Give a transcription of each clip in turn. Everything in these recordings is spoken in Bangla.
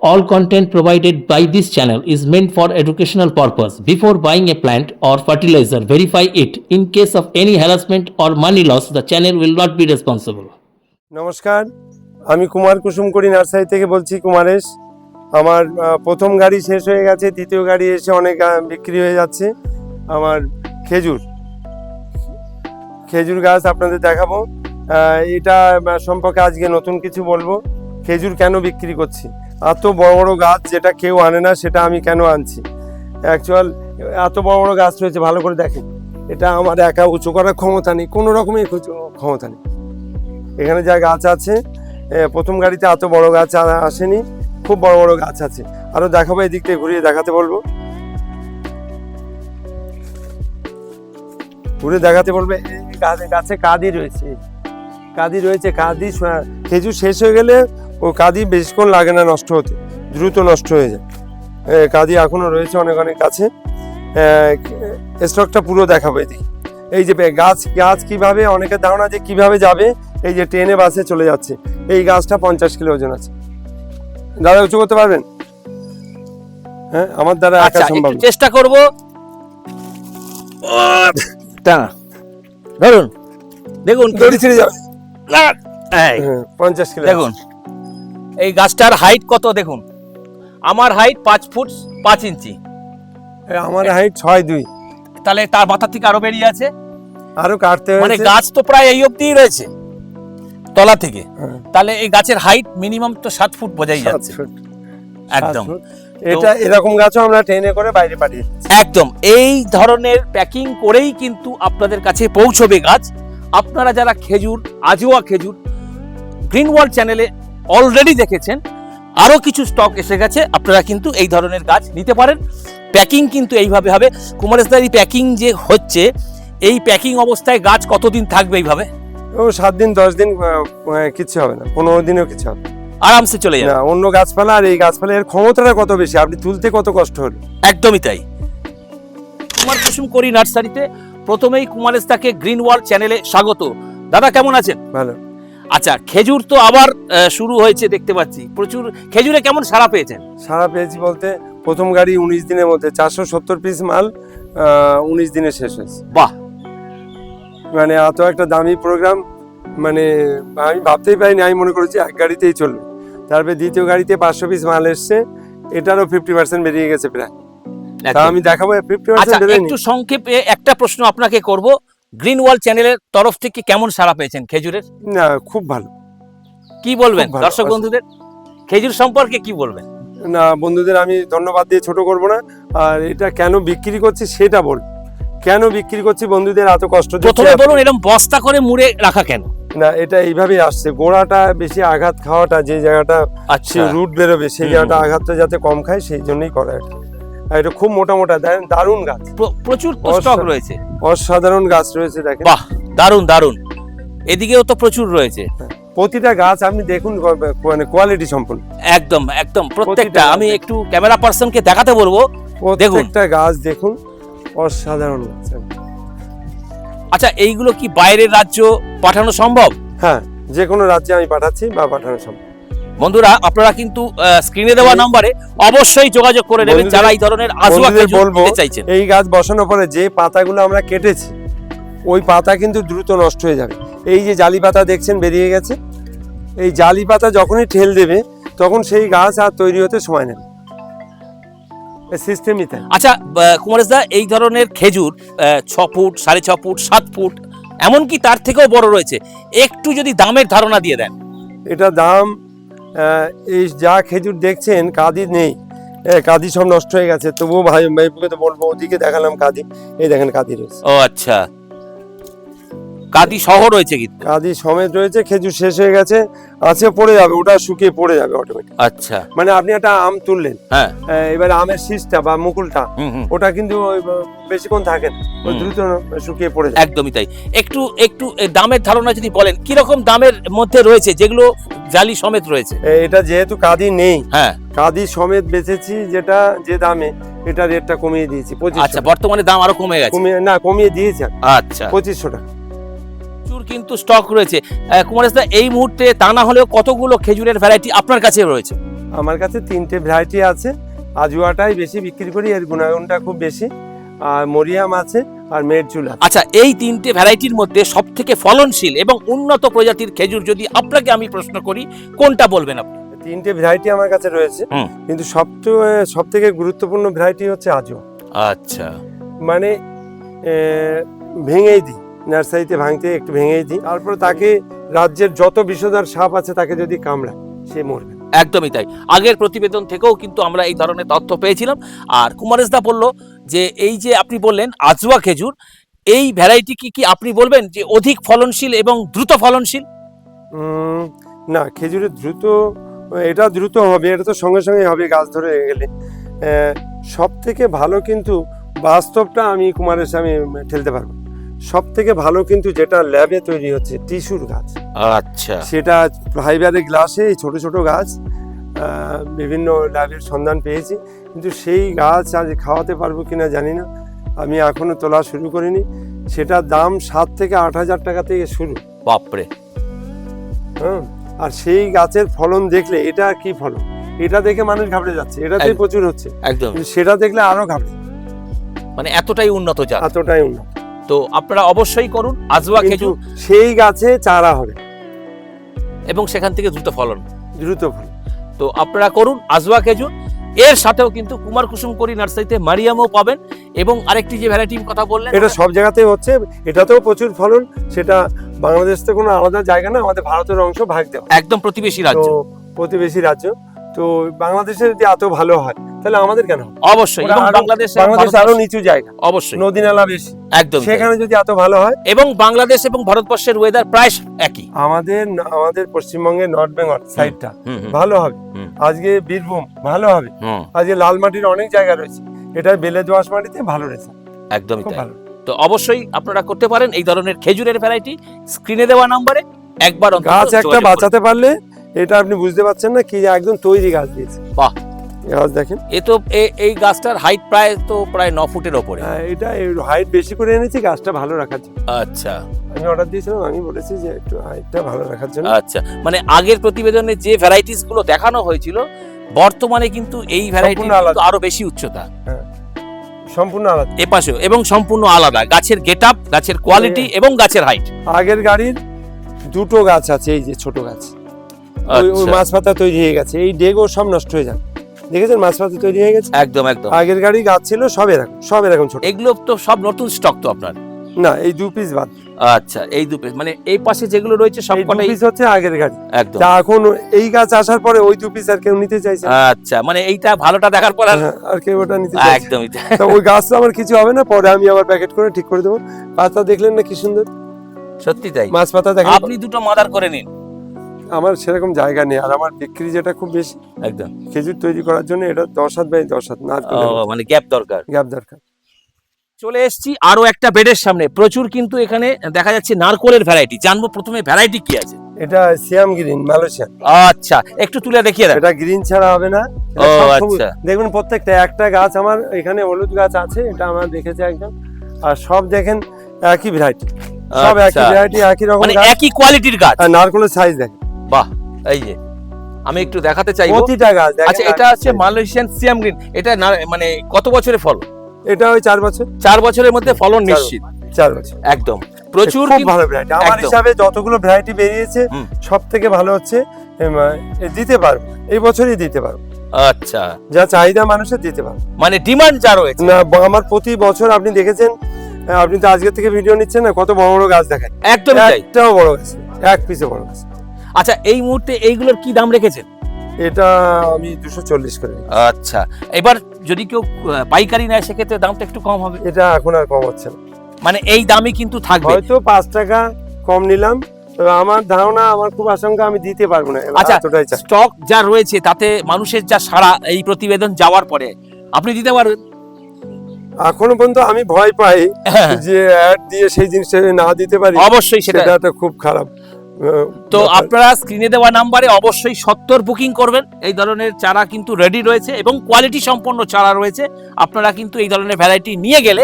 All content provided by this channel is meant for educational purpose. Before buying a plant or fertilizer, verify it. In case of any harassment or money loss, the channel will not be responsible. নমস্কার আমি কুমার কুসুমকড়ি নার্সারি থেকে বলছি কুমারেশ আমার প্রথম গাড়ি শেষ হয়ে গেছে দ্বিতীয় গাড়ি এসে অনেক বিক্রি হয়ে যাচ্ছে আমার খেজুর খেজুর গাছ আপনাদের দেখাবো এটা সম্পর্কে আজকে নতুন কিছু বলব খেজুর কেন বিক্রি করছি এত বড় বড় গাছ যেটা কেউ আনে না, সেটা আমি কেন আনছি? অ্যাকচুয়াল এত বড় বড় গাছ রয়েছে, ভালো করে দেখেন। এটা আমার একা উঁচু করার ক্ষমতা নেই, কোনো রকমের উঁচু ক্ষমতা নেই। এখানে যা গাছ আছে প্রথম গাড়িতে এত বড় গাছ আসেনি, খুব বড় বড় গাছ আছে। আরও দেখাবো, এদিক থেকে ঘুরিয়ে দেখাতে বলব। ঘুরে দেখাতে বলবে গাছে কাদি রয়েছে। কাদি রয়েছে, কাদি খেজুর শেষ হয়ে গেলে ও কাদি বেশিক্ষণ লাগে না নষ্ট হতে। দ্রুত নষ্ট হয়ে যায়। কাদি এখনও রয়েছে অনেক অনেক গাছে স্টকটা পুরো দেখাবো এদিকে। এই যে গাছ গাছ কীভাবে অনেকের ধারণা যে কীভাবে যাবে এই যে ট্রেনে বাসে চলে যাচ্ছে। এই গাছটা পঞ্চাশ কিলো ওজন আছে। দাদা উঁচু করতে পারবেন? হ্যাঁ আমার দ্বারা একা আচ্ছা সম্ভব। চেষ্টা করব। টানা। ধরুন। দেখুন দড়ি ছিঁড়ে যাবে। না, এই, হ্যাঁ, পঞ্চাশ কিলো দেখুন। এই গাছটার হাইট কত দেখুন? আমার হাইট পাঁচ ফুট পাঁচ ইঞ্চি। আমার হাইট ছয় দুই। তাহলে তার মাথা থেকে আরও বেরিয়ে আছে। আরও কাটতে মানে গাছ তো প্রায় এই অবধিই রয়েছে তলা থেকে। হ্যাঁ, তাহলে এই গাছের হাইট মিনিমাম তো সাত ফুট বোঝাই যাচ্ছে। একদম। এটা এরকম গাছও আমরা ট্রেনে করে বাইরে পাঠিয়ে একদম। এই ধরনের প্যাকিং করেই কিন্তু আপনাদের কাছে পৌঁছবে গাছ। আপনারা যারা খেজুর আজোয়া খেজুর গ্রিন ওয়ার্ল্ড চ্যানেলে অলরেডি দেখেছেন আরও কিছু স্টক এসে গেছে আপনারা কিন্তু এই ধরনের গাছ নিতে পারেন। প্যাকিং কিন্তু এইভাবে হবে। কুমারেশদার এই প্যাকিং যে হচ্ছে এই প্যাকিং অবস্থায় গাছ কতদিন থাকবে এইভাবে? ও সাত দিন দশ দিন কিচ্ছু হবে না। পনেরো দিনেও কিছু হবে। আরামসে চলে যাবে। না অন্য গাছপালা আর এই গাছপালা এর ক্ষমতাটা কত বেশি? আপনি তুলতে কত কষ্ট হলো? একদমই তাই। কুমার কুসুম করি নার্সারিতে প্রথমেই কুমারেশদাকে গ্রিন ওয়ার্ল্ড চ্যানেলে স্বাগত। দাদা কেমন আছেন? ভালো। আচ্ছা খেজুর তো আবার শুরু হয়েছে দেখতে পাচ্ছি। প্রচুর খেজুরে কেমন সারা পেয়েছেন? সারা পেয়েছি বলতে প্রথম গাড়ি উনিশ দিনের মধ্যে চারশো সত্তর পিস মাল উনিশ দিনে শেষ হয়েছে। বাহ! মানে এত একটা দামি প্রোগ্রাম মানে আমি ভাবতেই পারিনি আমি মনে করেছি এক গাড়িতেই চলবে। তারপরে দ্বিতীয় গাড়িতে পাঁচশো পিস মাল এসছে এটারও ফিফটি পার্সেন্ট বেরিয়ে গেছে প্রায়। তা। আমি দেখাবো ফিফটি আচ্ছা পার্সেন্ট একটু সংক্ষেপে একটা প্রশ্ন আপনাকে করব। গ্রিন ওয়ার্ল্ড চ্যানেলের তরফ থেকে কেমন সারা পেয়েছেন খেজুরের? না খুব ভালো। কি বলবেন খুব ভালো, দর্শক। বন্ধুদের? খেজুর সম্পর্কে কি বলবেন? না বন্ধুদের আমি ধন্যবাদ দিয়ে ছোট করব না। আর এটা কেন বিক্রি করছি সেটা বল। কেন বিক্রি করছি বন্ধুদের এত কষ্ট প্রথমে বলুন এরকম বস্তা করে মুড়ে রাখা কেন? না এটা এইভাবেই আসছে। গোড়াটা বেশি আঘাত খাওয়াটা যে জায়গাটা আচ্ছা। রুট বেরোবে সেই হুম, জায়গাটা। আঘাতটা যাতে কম খায় সেই জন্যই করা এটা। এটা খুব মোটা মোটা দেখেন দারুণ গাছ। প্র- প্রচুর। স্টক রয়েছে। অসাধারণ গাছ রয়েছে দেখেন। বাহ দারুণ দারুণ এদিকেও তো প্রচুর রয়েছে। প্রতিটা গাছ আপনি দেখুন মানে কোয়ালিটি সম্পূর্ণ। একদম একদম প্রত্যেকটা। আমি একটু ক্যামেরা পার্সনকে দেখাতে বলব। প্রত্যেকটা গাছ দেখুন অসাধারণ গাছ আচ্ছা এইগুলো কি বাইরের রাজ্য পাঠানো সম্ভব? হ্যাঁ যে কোনো রাজ্যে আমি পাঠাচ্ছি বা পাঠানো সম্ভব। বন্ধুরা আপনারা কিন্তু স্ক্রিনে দেওয়া নাম্বারে অবশ্যই যোগাযোগ করে নেবেন যারা এই ধরনের আজুয়া বলব চাইছেন। এই গাছ বসানোর পরে যে পাতাগুলো আমরা কেটেছি ওই পাতা কিন্তু দ্রুত নষ্ট হয়ে যাবে। এই যে জালি পাতা দেখছেন বেরিয়ে গেছে। এই জালি পাতা যখনই ঠেল দেবে তখন সেই গাছ আর তৈরি হতে সময় নেবে। সিস্টেমই তাই। আচ্ছা কুমারেশ দা এই ধরনের খেজুর ছ ফুট সাড়ে ছ ফুট সাত ফুট এমনকি তার থেকেও বড় রয়েছে একটু যদি দামের ধারণা দিয়ে দেন। এটা দাম এই যা খেজুর দেখছেন, কাদি নেই। হ্যাঁ কাদি সব নষ্ট হয়ে গেছে। তবুও ভাই ভাইপুকে তো বলব, ওদিকে দেখালাম কাদি। এই দেখেন কাদি রয়েছে। ও আচ্ছা। কাদি সহ রয়েছে কিন্তু। কাদি সমেত রয়েছে খেজুর শেষ হয়ে গেছে আছে পড়ে যাবে ওটা শুকিয়ে পড়ে যাবে অটোমেটিক আচ্ছা। মানে আপনি একটা আম তুললেন হ্যাঁ। এবারে আমের শীষটা বা মুকুলটা ওটা কিন্তু বেশিক্ষণ থাকে না দ্রুত শুকিয়ে পড়ে যায়। একদমই তাই। একটু একটু দামের ধারণা যদি বলেন কীরকম দামের মধ্যে রয়েছে যেগুলো জালি সমেত রয়েছে? এটা যেহেতু কাদি নেই হ্যাঁ। কাদি সমেত বেচেছি যেটা যে দামে এটা রেটটা কমিয়ে দিয়েছি আচ্ছা বর্তমানে দাম আরও কমে গেছে? কমিয়ে না কমিয়ে দিয়েছি আচ্ছা। পঁচিশশো টাকা। প্রচুর কিন্তু স্টক রয়েছে। কুমারেশ দা এই মুহূর্তে তা না হলেও কতগুলো খেজুরের ভ্যারাইটি আপনার কাছে রয়েছে? আমার কাছে তিনটে ভ্যারাইটি আছে। আজুয়াটাই বেশি বিক্রি করি এর গুণাগুণটা খুব বেশি। আর মরিয়াম আছে আর মেরচুল আচ্ছা এই তিনটে ভ্যারাইটির মধ্যে সব থেকে ফলনশীল এবং উন্নত প্রজাতির খেজুর যদি আপনাকে আমি প্রশ্ন করি কোনটা বলবেন আপনি? তিনটে ভ্যারাইটি আমার কাছে রয়েছে। কিন্তু সব সব থেকে গুরুত্বপূর্ণ ভ্যারাইটি হচ্ছে আজুয়া আচ্ছা। মানে ভেঙেই দিই। নার্সারিতে ভাঙতে একটু ভেঙেই দিই। তারপর তাকে রাজ্যের যত বিষধর সাপ আছে তাকে যদি কামড়ায় সে মরবে। একদমই তাই। আগের প্রতিবেদন থেকেও কিন্তু আমরা এই ধরনের তথ্য পেয়েছিলাম। আর কুমারেশদা বলল যে এই যে আপনি বললেন আজওয়া খেজুর এই ভ্যারাইটি কি কি আপনি বলবেন যে অধিক ফলনশীল এবং দ্রুত ফলনশীল? না খেজুরের দ্রুত এটা দ্রুত হবে এটা তো সঙ্গে সঙ্গে হবে গাছ ধরে গেলে। সব থেকে ভালো কিন্তু বাস্তবটা আমি কুমারের আমি ঠেলতে পারব। সব থেকে ভালো কিন্তু যেটা ল্যাবে তৈরি হচ্ছে টিস্যুর গাছ। আচ্ছা। সেটা ফাইবারের গ্লাসে এই ছোট ছোট গাছ বিভিন্ন ল্যাবের সন্ধান পেয়েছি। কিন্তু সেই গাছ আজ খাওয়াতে পারব কিনা জানি না। আমি এখনও তোলা শুরু করিনি। সেটার দাম সাত থেকে আট হাজার টাকা থেকে শুরু। বাপরে। হ্যাঁ আর সেই গাছের ফলন দেখলে এটা কি ফলন? এটা দেখে মানুষ ঘাবড়ে যাচ্ছে এটাতেই প্রচুর হচ্ছে। একদম। সেটা দেখলে আরও ঘাবড়ে। মানে এতটাই উন্নত জাত। এতটাই উন্নত। তো আপনারা অবশ্যই করুন আজওয়া খেজুর। সেই গাছে চারা হবে। এবং সেখান থেকে দ্রুত ফলন। দ্রুত ফলন। তো আপনারা করুন আজওয়া খেজুর। এর সাথেও কিন্তু কুমার কুসুম করি নার্সারিতে মারিয়ামও পাবেন এবং আরেকটি যে ভ্যারাইটির কথা বললেন এটা সব জায়গাতেই হচ্ছে। এটাতেও প্রচুর ফলন। সেটা বাংলাদেশ থেকে কোনো আলাদা জায়গা না আমাদের ভারতের অংশ ভাগ দেওয়া। একদম প্রতিবেশী রাজ্য। প্রতিবেশী রাজ্য। তো বাংলাদেশে যদি এত ভালো হয় তাহলে আমাদের কেন অবশ্যই। বাংলাদেশ বাংলাদেশ আরও নিচু জায়গা। অবশ্যই। নদী নালা বেশি। একদম সেখানে যদি এত ভালো হয়? এবং বাংলাদেশ এবং ভারতবর্ষের ওয়েদার প্রায় একই। আমাদের আমাদের পশ্চিমবঙ্গের নর্থ বেঙ্গল সাইডটা ভালো হবে। আজকে বীরভূম ভালো হবে। আজকে লাল মাটির অনেক জায়গা রয়েছে। এটা বেলে দোয়াশ মাটিতে ভালো রয়েছে একদমই তাই। ভালো। তো অবশ্যই আপনারা করতে পারেন এই ধরনের খেজুরের ভ্যারাইটি স্ক্রিনে দেওয়া নম্বরে একবার গাছ একটা বাঁচাতে পারলে এটা আপনি বুঝতে পারছেন না কি যে একদম তৈরি গাছ দিয়েছে। বাহ। গাছ দেখেন। এ তো এই গাছটার হাইট প্রায় তো প্রায় ন ফুটের ওপরে। হ্যাঁ, এটা হাইট বেশি করে এনেছি গাছটা ভালো রাখার জন্য। আচ্ছা। আমি অর্ডার দিয়েছিলাম আমি বলেছি যে একটু হাইটটা ভালো রাখার জন্য। আচ্ছা মানে আগের প্রতিবেদনে যে ভ্যারাইটিসগুলো দেখানো হয়েছিল বর্তমানে কিন্তু এই ভ্যারাইটি। আরও বেশি উচ্চতা। হ্যাঁ সম্পূর্ণ আলাদা। এপাশেও এবং সম্পূর্ণ আলাদা। গাছের গেট আপ গাছের কোয়ালিটি এবং গাছের হাইট আগের গাড়ির দুটো গাছ আছে এই যে ছোট গাছ। ওই আচ্ছা। মাছ পাতা তৈরি হয়ে গেছে এই ডেগও সব নষ্ট হয়ে যাবে। দেখেছেন মাছ পাতা তৈরি হয়ে গেছে? একদম একদম। আগের গাড়ি গাছ ছিল সব এরকম সব এরকম ছোট। এগুলো তো সব নতুন স্টক তো আপনার? না এই দু পিস বাদ। আচ্ছা এই দু পিস মানে এই পাশে যেগুলো রয়েছে এই দু সবকটাই পিস হচ্ছে আগের গাড়ি। একদম। তা এখন এই গাছ আসার পরে ওই দু পিস আর কেউ নিতে চাইছে আচ্ছা মানে এইটা ভালোটা দেখার পর আর হ্যাঁ, কেউ ওটা নিতে চাইছে। একদমই তাই। ওই গাছ তো আমার কিছু হবে না পরে আমি আবার প্যাকেট করে ঠিক করে দেবো। পাতা দেখলেন না কি সুন্দর? সত্যি তাই। মাছ পাতা দেখেন। আপনি দুটো মাদার করে নিন। আমার সেরকম জায়গা নেই। আর আমার বিক্রি যেটা খুব বেশি একদম। খেজুর তৈরি করার জন্য এটা দশ হাত বাই দশ হাত না মানে গ্যাপ দরকার। গ্যাপ দরকার। চলে এসেছি আরও একটা বেডের সামনে। প্রচুর কিন্তু এখানে দেখা যাচ্ছে নারকোলের ভ্যারাইটি জানব প্রথমে ভ্যারাইটি কি আছে। এটা সিয়াম গ্রিন মালয়েশিয়ান। আচ্ছা একটু তুলে দেখিয়ে দেন। এটা গ্রিন ছাড়া হবে না। ও, আচ্ছা। দেখবেন প্রত্যেকটা একটা গাছ আমার এখানে হলুদ গাছ আছে এটা আমার দেখেছে একদম আর সব দেখেন একই ভ্যারাইটি সব একই আচ্ছা। ভ্যারাইটি একই রকম মানে একই কোয়ালিটির গাছ। আর নারকেলের সাইজ দেখেন। বাহ এই যে। আমি একটু দেখাতে চাইব। প্রতিটা গাছ আচ্ছা এটা মালয়েশিয়ান সিয়াম গ্রিন এটা মানে কত বছরের ফল? এটা ওই চার বছর। চার বছরের মধ্যে ফলন নিশ্চিত। চার বছর। একদম। প্রচুর খুব ভালো ভ্যারাইটি আমার হিসাবে যতগুলো ভ্যারাইটি বেরিয়েছে সব থেকে ভালো হচ্ছে দিতে পারব। এই বছরই দিতে পারব। আচ্ছা। যা চাহিদা মানুষের দিতে পারব। মানে ডিমান্ড যা রয়েছে। না আমার প্রতি বছর আপনি দেখেছেন আপনি তো আজকের থেকে ভিডিও নিচ্ছেন না কত বড় বড় গাছ দেখায়। একদম একটাও বড় গাছ এক পিসে বড় গাছ। আচ্ছা এই মুহূর্তে এইগুলোর কি দাম রেখেছেন? এটা আমি দুশো চল্লিশ করে আচ্ছা এবার যদি কেউ পাইকারি নেয় সেক্ষেত্রে দামটা একটু কম হবে। এটা এখন আর কম হচ্ছে না। মানে এই দামই কিন্তু থাকবে। হয়তো পাঁচ টাকা কম নিলাম তবে আমার ধারণা আমার খুব আশঙ্কা আমি দিতে পারব না। আচ্ছা স্টক যা রয়েছে তাতে মানুষের যা সারা এই প্রতিবেদন যাওয়ার পরে আপনি দিতে পারবেন? এখনও পর্যন্ত আমি ভয় পাই হ্যাঁ, যে অ্যাড দিয়ে সেই জিনিসটা না দিতে পারি অবশ্যই সেটা তো খুব খারাপ। তো আপনারা স্ক্রিনে দেওয়া নাম্বারে অবশ্যই সত্তর বুকিং করবেন। এই ধরনের চারা কিন্তু রেডি রয়েছে এবং কোয়ালিটি সম্পন্ন চারা রয়েছে। আপনারা কিন্তু এই ধরনের ভ্যারাইটি নিয়ে গেলে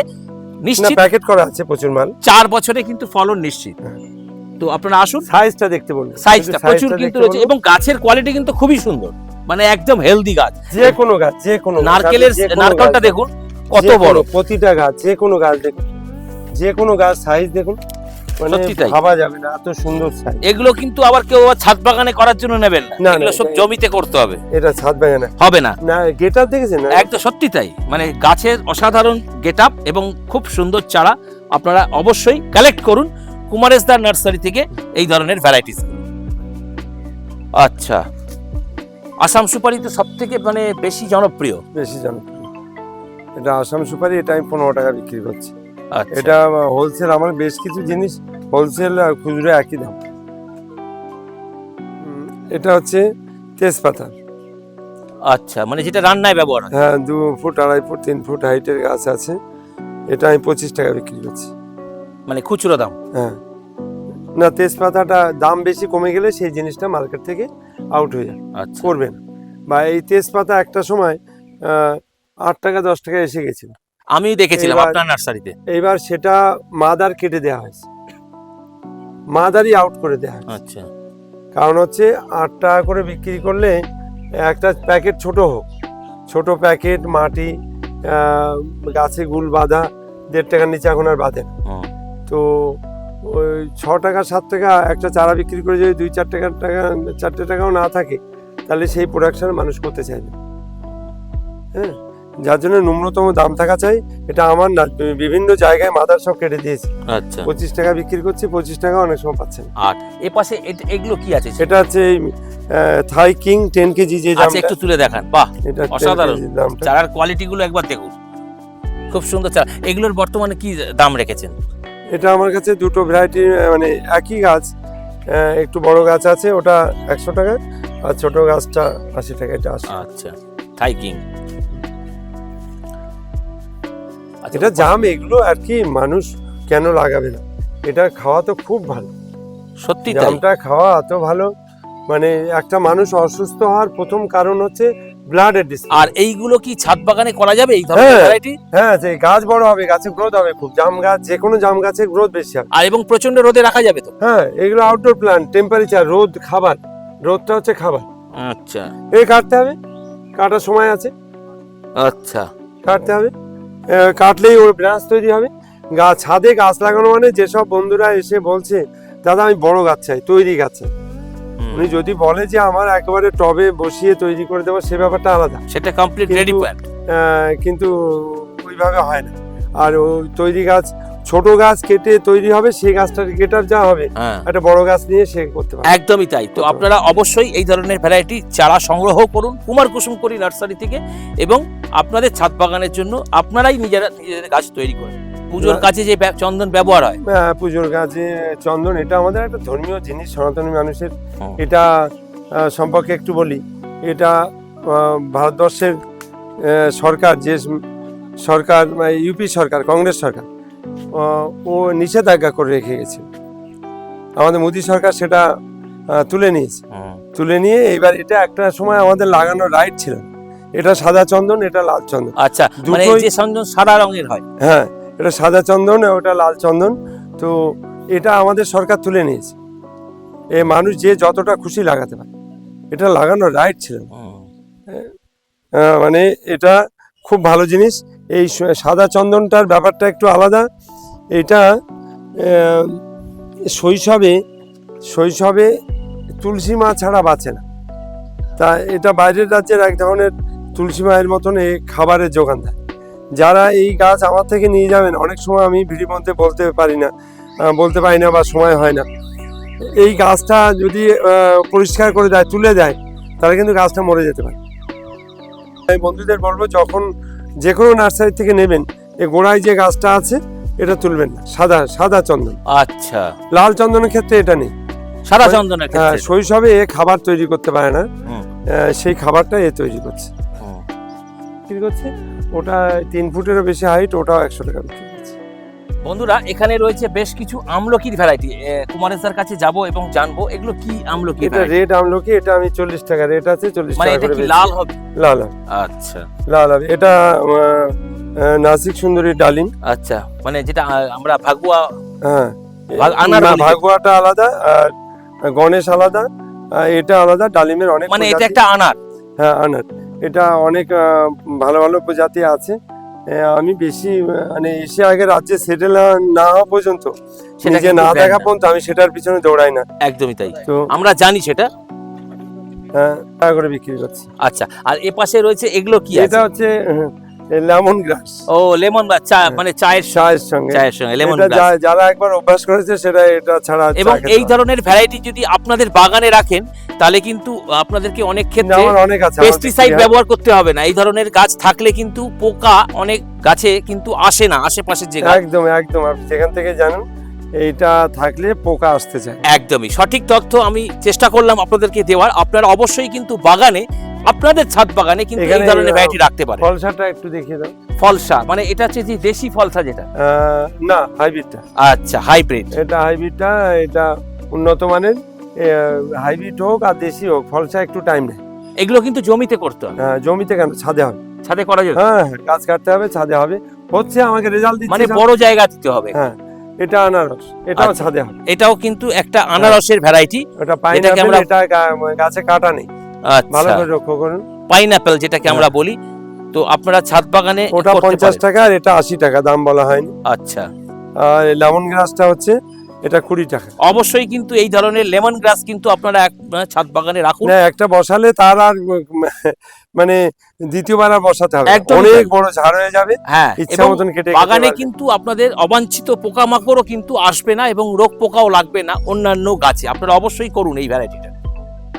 নিশ্চিত প্যাকেট করা আছে প্রচুর মাল। চার বছরে কিন্তু ফলন নিশ্চিত। হ্যাঁ। তো আপনারা আসুন। সাইজটা দেখতে বলুন। সাইজটা প্রচুর কিন্তু রয়েছে এবং গাছের কোয়ালিটি কিন্তু খুবই সুন্দর। মানে একদম হেলদি গাছ। যে কোনো গাছ যে কোনো নারকেলের নারকেলটা দেখুন কত বড়। প্রতিটা গাছ যে কোনো গাছ দেখুন। যে কোনো গাছ সাইজ দেখুন। মানে ভাবা যাবে না এত সুন্দর সাইজ এগুলো কিন্তু আবার কেউ ছাদ বাগানে করার জন্য নেবেন। না এগুলো সব জমিতে করতে হবে। এটা ছাদ বাগান। হবে না। না গেট আপ দেখেছেন? না একদম সত্যি তাই। মানে গাছের অসাধারণ গেট আপ এবং খুব সুন্দর চারা আপনারা অবশ্যই কালেক্ট করুন কুমারেশদার নার্সারি থেকে এই ধরনের ভ্যারাইটিস আচ্ছা। আসাম সুপারি তো সব থেকে মানে বেশি জনপ্রিয়। বেশি জনপ্রিয়। এটা আসাম সুপারি এটা আমি পনেরো টাকা বিক্রি করছি। এটা হোলসেল আমার বেশ কিছু জিনিস হোলসেল আর খুচরো একই দাম। এটা হচ্ছে তেজপাতা আচ্ছা মানে যেটা রান্নায় ব্যবহার হয়। হ্যাঁ দু ফুট আড়াই ফুট তিন ফুট হাইটের গাছ আছে। এটা আমি পঁচিশ টাকা বিক্রি করছি। মানে খুচরো দাম? হ্যাঁ। না তেজপাতাটা দাম বেশি কমে গেলে সেই জিনিসটা মার্কেট থেকে আউট হয়ে যায়। আচ্ছা। করবে না। বা এই তেজপাতা একটা সময় আট টাকা দশ টাকা এসে গেছিল। আমি দেখেছিলাম আপনার নার্সারিতে। এইবার সেটা মাদার কেটে দেওয়া হয়েছে। মাদারই আউট করে দেওয়া আচ্ছা। কারণ হচ্ছে আট টাকা করে বিক্রি করলে একটা প্যাকেট ছোট হোক। ছোট প্যাকেট মাটি গাছে গুল বাঁধা দেড় টাকার নিচে এখন আর বাঁধে না। তো ওই ছ টাকা সাত টাকা একটা চারা বিক্রি করে যদি দুই চার টাকা টাকা চারটে টাকাও না থাকে তাহলে সেই প্রোডাকশন মানুষ করতে চাইবে হ্যাঁ? যার জন্য ন্যূনতম দাম থাকা চাই এটা আমার না বিভিন্ন জায়গায় মাদার সব কেটে দিয়েছে। আচ্ছা। পঁচিশ টাকা বিক্রি করছি পঁচিশ টাকা অনেক সময় পাচ্ছেন আর এ পাশে এগুলো কি আছে? এটা হচ্ছে থাই কিং টেন কেজি যে আচ্ছা জামটা একটু তুলে দেখান। বাহ এটা 10 অসাধারণ। চারার কোয়ালিটি গুলো একবার দেখুন। খুব সুন্দর চারা। এগুলোর বর্তমানে কি দাম রেখেছেন? এটা আমার কাছে দুটো ভ্যারাইটি মানে একই গাছ একটু বড় গাছ আছে ওটা একশো টাকা আর ছোট গাছটা আশি টাকা এটা আচ্ছা থাই কিং এটা জাম এগুলো আর কি মানুষ কেন লাগাবে না? এটা খাওয়া তো খুব ভালো। সত্যি জামটা খাওয়া এত ভালো মানে একটা মানুষ অসুস্থ হওয়ার প্রথম কারণ হচ্ছে ব্লাডের ডিস আর এইগুলো কি ছাদ বাগানে করা যাবে এই ধরনের হ্যাঁ। ভ্যারাইটি হ্যাঁ যে গাছ বড় হবে গাছে গ্রোথ হবে খুব জাম গাছ যে কোনো জাম গাছের গ্রোথ বেশি হবে। আর এবং প্রচণ্ড রোদে রাখা যাবে তো? হ্যাঁ এগুলো আউটডোর প্ল্যান্ট টেম্পারেচার রোদ খাবার রোদটা হচ্ছে খাবার। আচ্ছা। এই কাটতে হবে কাটার সময় আছে। আচ্ছা। কাটতে হবে। কাটলেই ওর ব্রাঞ্চ তৈরি হবে। গাছ ছাদে গাছ লাগানো মানে যেসব বন্ধুরা এসে বলছে দাদা আমি বড় গাছ চাই তৈরি গাছ চাই। উনি যদি বলে যে আমার একেবারে টবে বসিয়ে তৈরি করে দেবো সে ব্যাপারটা আলাদা। সেটা কমপ্লিট রেডি কিন্তু ওইভাবে হয় না। আর ওই তৈরি গাছ ছোট গাছ কেটে তৈরি হবে সেই গাছটার গেটার যা হবে হ্যাঁ। একটা বড় গাছ নিয়ে সে করতে পারে একদমই তাই। তো আপনারা অবশ্যই এই ধরনের ভ্যারাইটি চারা সংগ্রহ করুন কুমার কুসুম করি নার্সারি থেকে এবং আপনাদের ছাদ বাগানের জন্য আপনারাই নিজেরা নিজেদের গাছ তৈরি করেন। পুজোর কাছে যে চন্দন ব্যবহার হয়। আহ, পুজোর গাছে চন্দন এটা আমাদের একটা ধর্মীয় জিনিস সনাতনী মানুষের এটা সম্পর্কে একটু বলি। এটা ভারতবর্ষের সরকার যে সরকার ইউপি সরকার কংগ্রেস সরকার ও নিষেধাজ্ঞা করে রেখে গেছে। আমাদের মোদী সরকার সেটা তুলে নিয়েছে। তুলে নিয়ে এবার এটা একটা সময় আমাদের লাগানো রাইট ছিল। এটা সাদা চন্দন এটা লাল চন্দন। আচ্ছা মানে দুটোই- যে চন্দন সাদা রঙের হয়। হ্যাঁ এটা সাদা চন্দন ওটা লাল চন্দন। তো এটা আমাদের সরকার তুলে নিয়েছে। এ মানুষ যে যতটা খুশি লাগাতে পারে। এটা লাগানো রাইট ছিল। আহ, মানে এটা খুব ভালো জিনিস। এই সাদা চন্দনটার ব্যাপারটা একটু আলাদা। এটা শৈশবে শৈশবে তুলসী মা ছাড়া বাঁচে না। তা এটা বাইরের রাজ্যের এক ধরনের তুলসী মায়ের মতন এ খাবারের যোগান দেয়। যারা এই গাছ আমার থেকে নিয়ে যাবেন, অনেক সময় আমি ভিডিওর মধ্যে বলতে পারি না বলতে পারি না বা সময় হয় না। এই গাছটা যদি পরিষ্কার করে দেয়, তুলে দেয়, তাহলে কিন্তু গাছটা মরে যেতে পারে। বন্ধুদের বলব, যখন যে কোনো নার্সারি থেকে নেবেন এই গোড়ায় যে গাছটা আছে এটা তুলবেন না। সাদা সাদা চন্দন। আচ্ছা। লাল চন্দনের ক্ষেত্রে এটা নেই। সাদা চন্দন চন্দনের হ্যাঁ, ক্ষেত্রে শৈশবে এ খাবার তৈরি করতে পারে না। সেই খাবারটা এ তৈরি করছে। বিক্রি করছে? ওটা তিন ফুটেরও বেশি হাইট ওটাও একশো টাকা বিক্রি। বন্ধুরা এখানে রয়েছে বেশ কিছু আমলকির ভ্যারাইটি কুমারেশার কাছে যাব এবং জানব এগুলো কি আমলকি এটা রেড আমলকি এটা আমি চল্লিশ টাকা রেট আছে চল্লিশ মানে টাকা এটা করে কি লাল হবে? লাল আচ্ছা। লাল হবে এটা নাসিক সুন্দরী ডালিম। আচ্ছা মানে যেটা আমরা ভাগুয়া হ্যাঁ। আনার। ভাগুয়াটা আলাদা আর গণেশ আলাদা এটা আলাদা ডালিমের অনেক মানে এটা একটা আনার। হ্যাঁ আনার। এটা অনেক ভালো ভালো প্রজাতি আছে। আমি বেশি মানে এসে আগে রাজ্যে সেটেল না হওয়া পর্যন্ত নিজে না দেখা পর্যন্ত আমি সেটার পিছনে দৌড়াই না। একদমই তাই। তো আমরা জানি সেটা। হ্যাঁ করে বিক্রি করছি। আচ্ছা আর এ পাশে রয়েছে এগুলো কি এটা হচ্ছে লেমন গ্রাস ও লেমন বা চা মানে চায়ের চায়ের সঙ্গে। চায়ের সঙ্গে লেমন যা- যারা একবার অভ্যাস করেছে সেটা এটা ছাড়া এবং এই ধরনের ভ্যারাইটি যদি আপনাদের বাগানে রাখেন তাহলে কিন্তু আপনাদেরকে অনেক ক্ষেত্রে অনেক আছে পেস্টিসাইড ব্যবহার করতে হবে না। এই ধরনের গাছ থাকলে কিন্তু পোকা অনেক গাছে কিন্তু আসে না আশেপাশের যে একদম একদম। আপনি যেখান থেকে জানেন এইটা থাকলে পোকা আসতে চায়। একদমই। সঠিক তথ্য আমি চেষ্টা করলাম আপনাদেরকে দেওয়ার। আপনারা অবশ্যই কিন্তু বাগানে আপনাদের ছাদ বাগানে কিন্তু এই ধরনের ভ্যারাইটি রাখতে পারেন ফলসাটা একটু দেখিয়ে দাও। ফলসা মানে এটা হচ্ছে যে দেশি ফলসা যেটা। না হাইব্রিডটা আচ্ছা হাইব্রিড এটা হাইব্রিডটা এটা উন্নত মানের হাইব্রিড হোক আর দেশি হোক ফলসা একটু টাইম নেয়। এগুলো কিন্তু জমিতে করতে হবে জমিতে কেন? ছাদে হবে। ছাদে করা যাবে? হ্যাঁ হ্যাঁ, গাছ কাটতে হবে ছাদে হবে। হচ্ছে আমাকে রেজাল্ট দিচ্ছে মানে বড় জায়গা দিতে হবে। হ্যাঁ এটা আনারস এটাও আচ্ছা। ছাদে হবে। এটাও কিন্তু একটা আনারসের ভ্যারাইটি এটা পাইনাপেল আমরা- এটা গাছে কাটা নেই। ভালো আচ্ছা করে লক্ষ্য করুন। পাইনাপেল যেটাকে আমরা বলি তো আপনারা ছাদ বাগানে ওটা পঞ্চাশ টাকা আর এটা আশি টাকা দাম বলা হয়নি। আচ্ছা। আর লেমন গ্রাসটা হচ্ছে এটা কুড়ি টাকা। অবশ্যই কিন্তু এই ধরনের লেমন গ্রাস কিন্তু আপনারা এক মানে ছাদ বাগানে রাখুন। না একটা বসালে তার আর মানে দ্বিতীয়বার আর বসাতে হবে অনেক বড় ঝাড় হয়ে যাবে হ্যাঁ ইচ্ছা মতন কেটে বাগানে কিন্তু আপনাদের অবাঞ্ছিত পোকামাকড়ও কিন্তু আসবে না এবং রোগ পোকাও লাগবে না অন্যান্য গাছে। আপনারা অবশ্যই করুন এই ভ্যারাইটিটা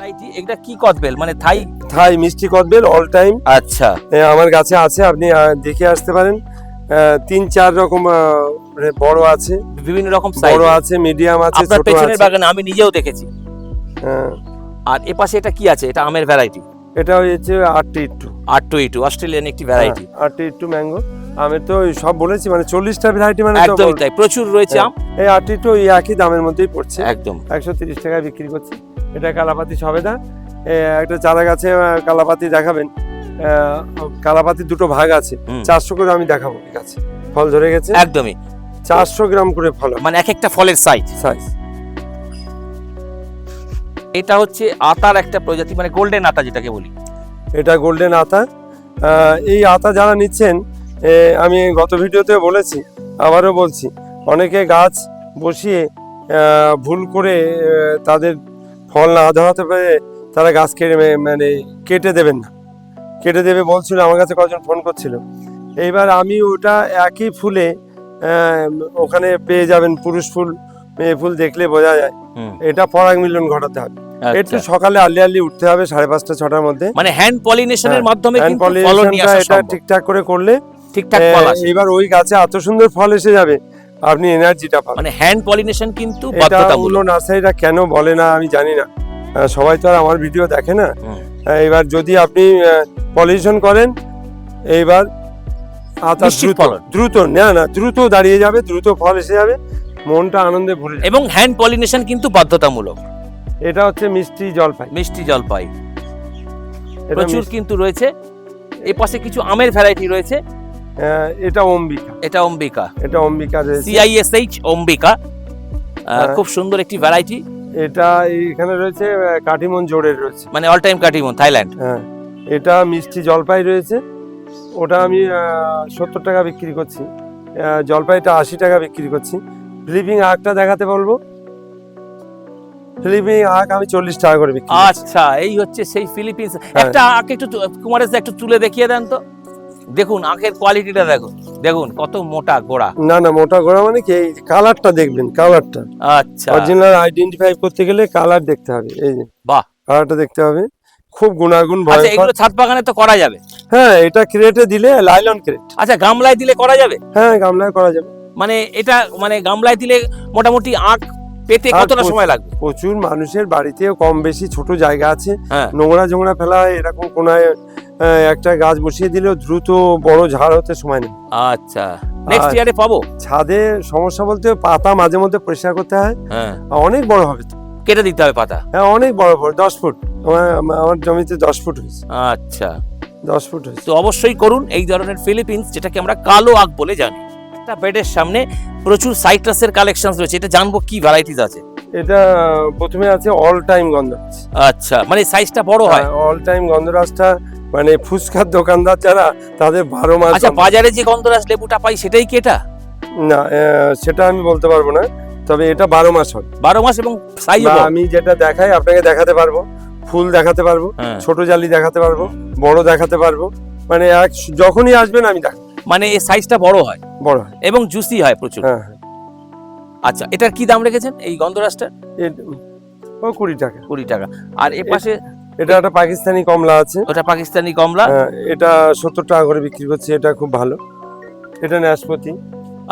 ভ্যারাইটি এটা কি কদবেল মানে থাই? থাই মিষ্টি কদবেল অল টাইম আচ্ছা। আমার কাছে আছে আপনি দেখে আসতে পারেন। তিন চার রকম মানে বড় আছে। বিভিন্ন রকম বড় আছে মিডিয়াম আছে আপনার পেছনের বাগানে আমি নিজেও দেখেছি। হ্যাঁ, আর এ পাশে এটা কি আছে? এটা আমের ভ্যারাইটি এটা হচ্ছে আটটি একটু R two E two Australian একটি ভ্যারাইটি আটটি একটু ম্যাঙ্গো আমি তো সব বলেছি মানে চল্লিশটা ভ্যারাইটি মানে একদমই তাই প্রচুর রয়েছে আম। এই একটু ওই একই দামের মধ্যেই পড়ছে। একদম। একশো তিরিশ টাকায় বিক্রি করছি। এটা কালাপাতি সবেদা একটা চারা গাছে কালাপাতি দেখাবেন। কালাপাতি দুটো ভাগ আছে। চারশো করে আমি দেখাবো ঠিক আছে। ফল ধরে গেছে? একদমই। চারশো গ্রাম করে ফল মানে এক একটা ফলের সাইজ সাইজ এটা হচ্ছে আতার একটা প্রজাতি মানে গোল্ডেন আতা যেটাকে বলি। এটা গোল্ডেন আতা। এই আতা যারা নিচ্ছেন আমি গত ভিডিওতে বলেছি আবারও বলছি অনেকে গাছ বসিয়ে ভুল করে তাদের ফল না ধরাতে পারে তারা গাছ কেটে মানে কেটে দেবেন না। কেটে দেবে বলছিল আমার কাছে কজন ফোন করছিল। এইবার আমি ওটা একই ফুলে ওখানে পেয়ে যাবেন পুরুষ ফুল মেয়ে ফুল দেখলে বোঝা যায়। এটা পরাগ মিলন ঘটাতে হবে। একটু আচ্ছা। সকালে আর্লি আর্লি উঠতে হবে সাড়ে পাঁচটা ছটার মধ্যে। মানে হ্যান্ড পলিনেশনের মাধ্যমে হ্যান্ড পলিনেশনটা এটা ঠিকঠাক করে করলে ঠিকঠাক এ, ফল আসে। এবার ওই গাছে এত সুন্দর ফল এসে যাবে আপনি এনার্জিটা পাবেন। মানে হ্যান্ড পলিনেশন কিন্তু এটা বাধ্যতামূলক। অন্য নার্সারিরা কেন বলে না আমি জানি না। সবাই তো আর আমার ভিডিও দেখে না। এবার যদি আপনি পলিউশন করেন এইবার আতা দ্রুত দ্রুত না না দ্রুত দাঁড়িয়ে যাবে দ্রুত ফল এসে যাবে মনটা আনন্দে ভরে এবং হ্যান্ড পলিনেশন কিন্তু বাধ্যতামূলক। এটা হচ্ছে মিষ্টি জলপাই। মিষ্টি জলপাই। প্রচুর কিন্তু রয়েছে। এ পাশে কিছু আমের ভ্যারাইটি রয়েছে। এটা অম্বিকা। এটা অম্বিকা। এটা অম্বিকা রয়েছে সিআইএসএইচ অম্বিকা। হ্যাঁ। খুব সুন্দর একটি ভ্যারাইটি এটা এখানে রয়েছে কাটিমন জোরের রয়েছে। মানে অল টাইম কাটিমন থাইল্যান্ড হ্যাঁ। এটা মিষ্টি জলপাই রয়েছে। ওটা আমি সত্তর টাকা বিক্রি করছি। জলপাইটা আশি টাকা বিক্রি করছি। ফিলিপিং আখটা দেখাতে বলব। ফিলিপিং আখ আমি চল্লিশ টাকা করে বিক্রি আচ্ছা এই হচ্ছে সেই ফিলিপিন্স। একটা আখ একটু কুমারের একটু তুলে দেখিয়ে দেন তো। দেখুন আখের কোয়ালিটিটা দেখুন। দেখুন কত মোটা গোড়া। না না মোটা গোড়া মানে কি কালারটা দেখবেন কালারটা আচ্ছা। অরিজিনাল আইডেন্টিফাই করতে গেলে কালার দেখতে হবে এই যে। বাহ। কালারটা দেখতে হবে। খুব গুণাগুণ আচ্ছা এগুলো ছাদ বাগানে তো করা যাবে। হ্যাঁ এটা ক্রেটে দিলে লাইলন ক্রেট আচ্ছা গামলায় দিলে করা যাবে? হ্যাঁ গামলায় করা যাবে। মানে এটা মানে গামলায় দিলে মোটামুটি আখ পেতে কতটা সময় লাগবে? প্রচুর মানুষের বাড়িতেও কম বেশি ছোট জায়গা আছে। হ্যাঁ। নোংরা জোংরা ফেলা এরকম কোনায় একটা গাছ বসিয়ে দিলেও দ্রুত বড় ঝাড় হতে সময় নেই আচ্ছা। নেক্সট ইয়ারে পাবো? ছাদে সমস্যা বলতে পাতা মাঝে মধ্যে পরিষ্কার করতে হয়। হ্যাঁ। অনেক বড় হবে তো। কেটে দিতে হবে পাতা? হ্যাঁ অনেক বড় বড় দশ ফুট। আমার আমার জমিতে দশ ফুট হয়েছে। আচ্ছা। দশ ফুট হয়েছে। তো অবশ্যই করুন এই ধরনের ফিলিপিন্স যেটাকে আমরা কালো আখ বলে জানি। একটা বেডের সামনে প্রচুর সাইট্রাসের কালেকশন রয়েছে। এটা জানব কি ভ্যারাইটিস আছে? এটা প্রথমে আছে অল টাইম গন্ধরাজ। আচ্ছা মানে সাইজটা বড় হয়। অল টাইম গন্ধরাজটা মানে ফুচকার দোকানদার যারা তাদের বারো মাস আচ্ছা বাজারে যে গন্ধরাজ লেবুটা পাই সেটাই কি এটা? না সেটা আমি বলতে পারব না। তবে এটা বারো মাস হয়। বারো মাস এবং সাইজ আমি যেটা দেখাই আপনাকে দেখাতে পারব। ফুল দেখাতে পারব হ্যাঁ। ছোট জালি দেখাতে পারব বড় দেখাতে পারব। মানে এক যখনই আসবেন আমি দেখ মানে এই সাইজটা বড় হয়? বড় হয়। এবং জুসি হয় প্রচুর? হ্যাঁ হ্যাঁ। আচ্ছা এটার কি দাম রেখেছেন এই গন্ধরাজটা ও কুড়ি টাকা। কুড়ি টাকা। আর এ পাশে এটা একটা পাকিস্তানি কমলা আছে। ওটা পাকিস্তানি কমলা? হ্যাঁ, এটা সত্তর টাকা করে বিক্রি করছে এটা খুব ভালো। এটা নাশপাতি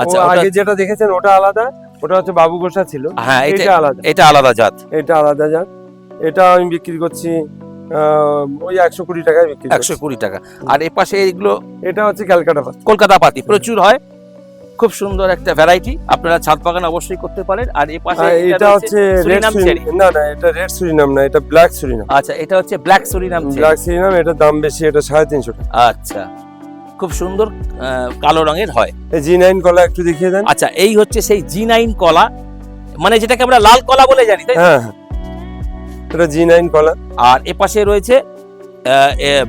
আচ্ছা আগে যেটা দেখেছেন ওটা আলাদা ওটা হচ্ছে বাবু গোসা ছিল। হ্যাঁ এটা আলাদা। এটা আলাদা জাত। এটা আলাদা জাত। এটা আমি বিক্রি করছি ওই একশো কুড়ি টাকায় বিক্রি একশো কুড়ি টাকা। আর এ পাশে এগুলো এটা হচ্ছে ক্যালকাটা পাতা। কলকাতা পাতি। প্রচুর হয়। খুব সুন্দর একটা ভ্যারাইটি আপনারা ছাদ বাগান অবশ্যই করতে পারেন। আর এ পাশে এটা এটা হচ্ছে রেড না না এটা রেড সুরিনাম না এটা ব্ল্যাক সুরিনাম। আচ্ছা এটা হচ্ছে ব্ল্যাক সুরিনাম ব্ল্যাক সুরিনাম এটা দাম বেশি এটা সাড়ে তিনশো টাকা। আচ্ছা খুব সুন্দর কালো রঙের হয়। এই জি নাইন কলা একটু দেখিয়ে দেন। আচ্ছা এই হচ্ছে সেই জি নাইন কলা। মানে যেটাকে আমরা লাল কলা বলে জানি তাই? হ্যাঁ হ্যাঁ। এটা জি নাইন কলা। আর এ পাশে রয়েছে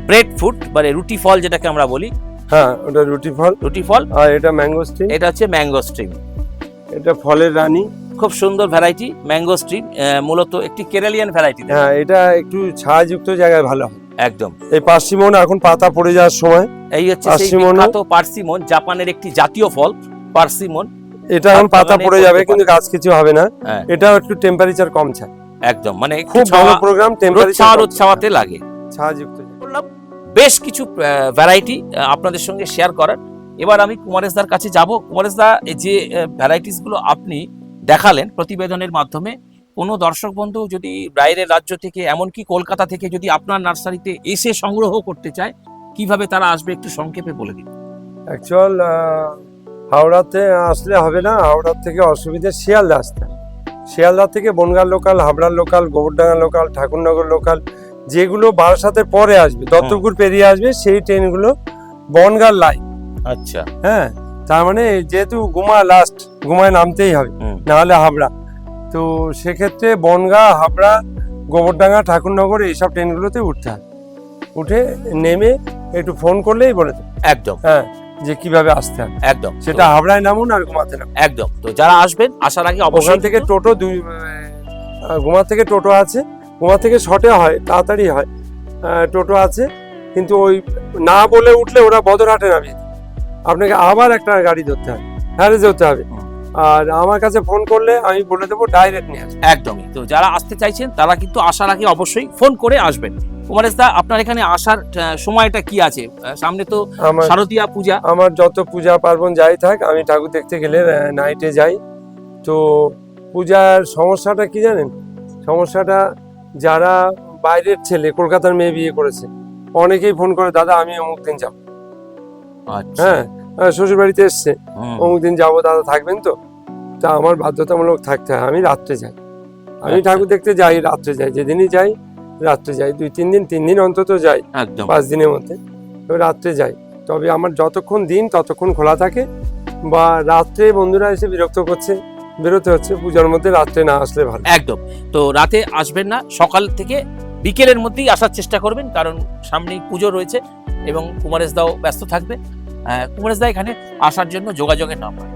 ব্রেড ফুড মানে রুটি ফল যেটাকে আমরা বলি। হ্যাঁ ওটা রুটি ফল। রুটি ফল। আর এটা ম্যাঙ্গো স্টিম এটা হচ্ছে ম্যাঙ্গো স্ট্রিম। এটা ফলের রানী। খুব সুন্দর ভ্যারাইটি ম্যাঙ্গো স্ট্রিম মূলত একটি কেরালিয়ান ভ্যারাইটি। হ্যাঁ এটা একটু ছায়াযুক্ত জায়গায় ভালো হয়। একদম। এই পার্সিমন এখন পাতা পড়ে যাওয়ার সময়। এই হচ্ছে বিখ্যাত পার্সিমন জাপানের একটি জাতীয় ফল পার্সিমন। এটা এখন পাতা পড়ে যাবে কিন্তু গাছ কিছু হবে না। হ্যাঁ। এটাও একটু টেম্পারেচার কম চায় একদম মানে খুব ভালো প্রোগ্রাম টেম্পারেচার ছাওয়াতে লাগে। ছায়াযুক্ত। বললাম বেশ কিছু ভ্যারাইটি আপনাদের সঙ্গে শেয়ার করার। এবার আমি কুমারেশদার কাছে যাব। কুমারেশদা যে ভ্যারাইটিসগুলো আপনি দেখালেন প্রতিবেদনের মাধ্যমে, কোনো দর্শক বন্ধু যদি বাইরের রাজ্য থেকে, এমনকি কলকাতা থেকে যদি আপনার নার্সারিতে এসে সংগ্রহ করতে চায়, কীভাবে তারা আসবে একটু সংক্ষেপে বলে দিন। অ্যাকচুয়াল হাওড়াতে আসলে হবে না হাওড়ার থেকে অসুবিধে শিয়ালদা আসতে। শিয়ালদা থেকে Bongaon local হাবড়ার local Gobardanga local Thakurnagar local যেগুলো বারাসাতের পরে আসবে দত্তপুর পেরিয়ে আসবে সেই ট্রেনগুলো বনগাঁ লাইন আচ্ছা। হ্যাঁ তার মানে যেহেতু গুমা লাস্ট গুমায় নামতেই হবে। নাহলে হাবড়া। তো সেক্ষেত্রে বনগাঁ হাবড়া গোবরডাঙ্গা ঠাকুরনগর এইসব ট্রেনগুলোতে উঠতে হবে। উঠে নেমে একটু ফোন করলেই বলে একদম। হ্যাঁ যে কীভাবে আসতে হবে। একদম। সেটা হাবড়ায় নামুন আর ঘুমাতে নামুন। একদম। তো যারা আসবেন আসার আগে অবশ্যই থেকে টোটো দুই গুমা থেকে টোটো আছে। গুমা থেকে শর্টে হয় তাড়াতাড়ি হয়। টোটো আছে কিন্তু ওই না বলে উঠলে ওরা বদরহাটে নামিয়ে। আপনাকে আবার একটা গাড়ি ধরতে হবে হ্যারেজ ধরতে হবে। আর আমার কাছে ফোন করলে আমি বলে দেবো ডাইরেক্ট নিয়ে আসবে। একদমই। তো যারা আসতে চাইছেন তারা কিন্তু আসার আগে অবশ্যই ফোন করে আসবেন। কুমারেশ দা আপনার এখানে আসার সময়টা কি আছে? সামনে তো শারদীয়া পূজা। আমার যত পূজা পার্বণ যাই থাক আমি ঠাকুর দেখতে গেলে নাইটে যাই। তো পূজার সমস্যাটা কি জানেন? সমস্যাটা যারা বাইরের ছেলে কলকাতার মেয়ে বিয়ে করেছে অনেকেই ফোন করে দাদা আমি অমুক দিন যাব। আচ্ছা। হ্যাঁ শ্বশুর বাড়িতে এসছে অমুক দিন যাব দাদা থাকবেন তো? তা আমার বাধ্যতামূলক থাকতে হয় আমি রাত্রে যাই। আমি আচ্ছা। ঠাকুর দেখতে যাই রাত্রে যাই যেদিনই যাই রাত্রে যাই দুই তিন দিন তিন দিন অন্তত যাই পাঁচ দিনের মধ্যে রাত্রে যাই। তবে আমার যতক্ষণ দিন ততক্ষণ খোলা থাকে বা রাত্রে বন্ধুরা এসে বিরক্ত করছে বেরোতে হচ্ছে পূজার মধ্যে রাত্রে না আসলে ভালো। একদম। তো রাতে আসবেন না সকাল থেকে বিকেলের মধ্যেই আসার চেষ্টা করবেন কারণ সামনেই পুজো রয়েছে এবং কুমারেশ দাও ব্যস্ত থাকবে। কুমারেশ দা এখানে আসার জন্য যোগাযোগের নাম্বার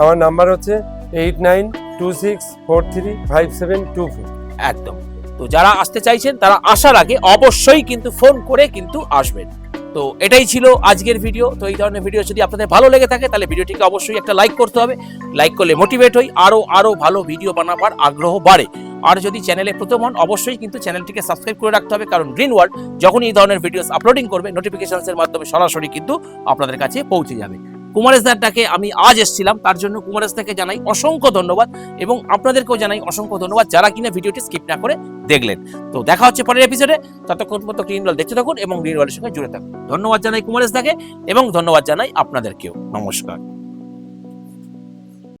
আমার নাম্বার হচ্ছে eight nine two six four three five seven two four একদম। তো যারা আসতে চাইছেন তারা আসার আগে অবশ্যই কিন্তু ফোন করে কিন্তু আসবেন। তো এটাই ছিল আজকের ভিডিও তো এই ধরনের ভিডিও যদি আপনাদের ভালো লেগে থাকে, তাহলে ভিডিওটিকে অবশ্যই একটা লাইক করতে হবে। লাইক করলে মোটিভেট হই আরও আরও ভালো ভিডিও বানাবার আগ্রহ বাড়ে। আর যদি চ্যানেলে প্রথম হন, অবশ্যই কিন্তু চ্যানেলটিকে সাবস্ক্রাইব করে রাখতে হবে, কারণ গ্রিন ওয়ার্ল্ড যখন এই ধরনের ভিডিওস আপলোডিং করবে নোটিফিকেশনসের মাধ্যমে সরাসরি কিন্তু আপনাদের কাছে পৌঁছে যাবে। কুমারেশ দারটাকে আমি আজ এসেছিলাম, তার জন্য কুমারেশ দাকে জানাই অসংখ্য ধন্যবাদ এবং আপনাদেরকেও জানাই অসংখ্য ধন্যবাদ যারা কিনা ভিডিওটি স্কিপ না করে দেখলেন। তো দেখা হচ্ছে পরের এপিসোডে ততক্ষণ পর্যন্ত গ্রিন ওয়াল দেখতে থাকুন এবং গ্রিন ওয়ালের সঙ্গে জুড়ে থাকুন। ধন্যবাদ জানাই কুমারেশ দাকে এবং ধন্যবাদ জানাই আপনাদেরকেও। নমস্কার।